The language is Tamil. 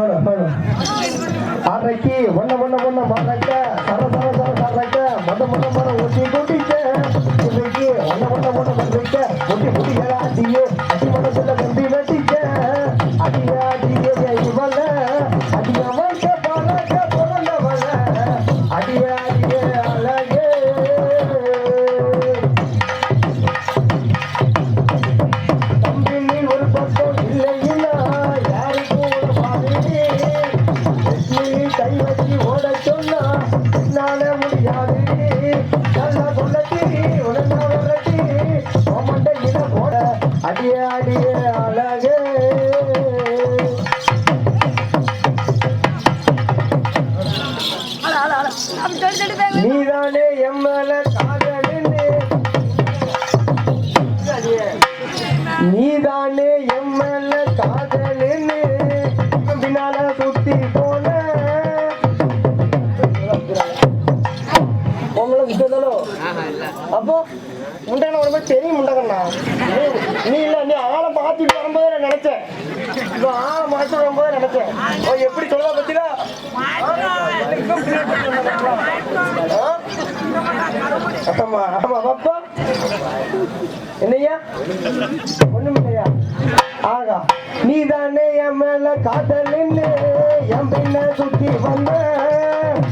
ಹೇಳು ಬಣ್ಣ ಬಣ್ಣ ಒಣ್ಣ ಒಣ್ಣ ಸರ ಸರ ಸರ ಸರಕ್ಕ ಮದ லட்சுமி கை ஓட சொன்னா என்னால முடியாது. நல்லா சொல்லட்டி உடனே வரட்டி மண்டையில போட அடிய அடிய அழகே. நீதானே எம்மல காதலின்னு நீதானே எம்மல காதலின்னு பின்னால சுத்தி போ அப்போ முண்டகண்ணா உடம்பு தெரியும் முண்டகண்ணா. நீ இல்ல நீ ஆளை மாத்திட்டு வரும்போது நான் நினைச்சேன். இப்போ ஆளை மாத்தி வரும்போது நினைச்சேன். ஓ எப்படி சொல்ல பத்தியா? ஆமா ஆமா பாப்பா. என்னய்யா? ஒண்ணுமில்லையா ஆகா நீதானே என் மேல நின்று என் பின்ன சுத்தி வந்த